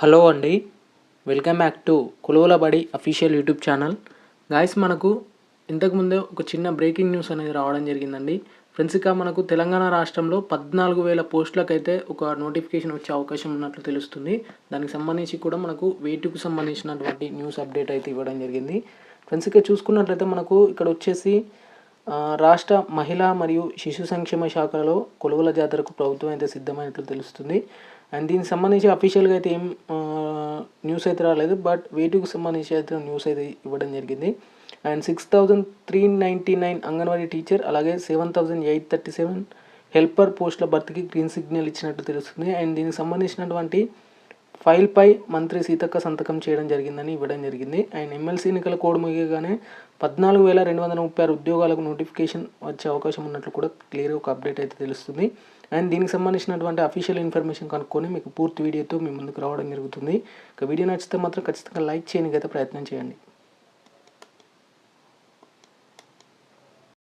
Hello అండి. Welcome back to కులువల బడి official YouTube channel. Guys మనకు ఇంతకుముందే ఒక చిన్న బ్రేకింగ్ న్యూస్ అనేది రావడం జరిగిందండి. ఫ్రెండ్స్ ఇక మనకు తెలంగాణ రాష్ట్రంలో పద్నాలుగు వేల పోస్టులకైతే ఒక నోటిఫికేషన్ వచ్చే అవకాశం ఉన్నట్లు తెలుస్తుంది. దానికి సంబంధించి కూడా మనకు వేటుకు సంబంధించినటువంటి న్యూస్ అప్డేట్ అయితే ఇవ్వడం జరిగింది. ఫ్రెండ్స్ ఇక చూసుకున్నట్లయితే మనకు ఇక్కడ వచ్చేసి రాష్ట్ర మహిళా మరియు శిశు సంక్షేమ శాఖలో కొలువుల జాతరకు ప్రభుత్వం అయితే సిద్ధమైనట్లు తెలుస్తుంది. అండ్ దీనికి సంబంధించి అఫీషియల్గా అయితే ఏం న్యూస్ అయితే రాలేదు బట్ వేటుకు సంబంధించి అయితే న్యూస్ అయితే ఇవ్వడం జరిగింది. And six thousand three ninety nine Anganwadi teacher అలాగే seven thousand eight thirty seven helper పోస్టుల భర్తీకి గ్రీన్ సిగ్నల్ ఇచ్చినట్టు తెలుస్తుంది. అండ్ దీనికి సంబంధించినటువంటి ఫైల్పై మంత్రి సీతక్క సంతకం చేయడం జరిగిందని ఇవ్వడం జరిగింది. అండ్ ఎమ్మెల్సీ ఎన్నికల కోడ్ ముగియగానే పద్నాలుగు వేల రెండు వందల ముప్పై ఆరు ఉద్యోగాలకు నోటిఫికేషన్ వచ్చే అవకాశం ఉన్నట్లు కూడా క్లియర్గా ఒక అప్డేట్ అయితే తెలుస్తుంది. అండ్ దీనికి సంబంధించినటువంటి అఫీషియల్ ఇన్ఫర్మేషన్ కనుక్కొని మీకు పూర్తి వీడియోతో మీ ముందుకు రావడం జరుగుతుంది. ఇక వీడియో నచ్చితే మాత్రం ఖచ్చితంగా లైక్ చేయడానికి అయితే ప్రయత్నం చేయండి.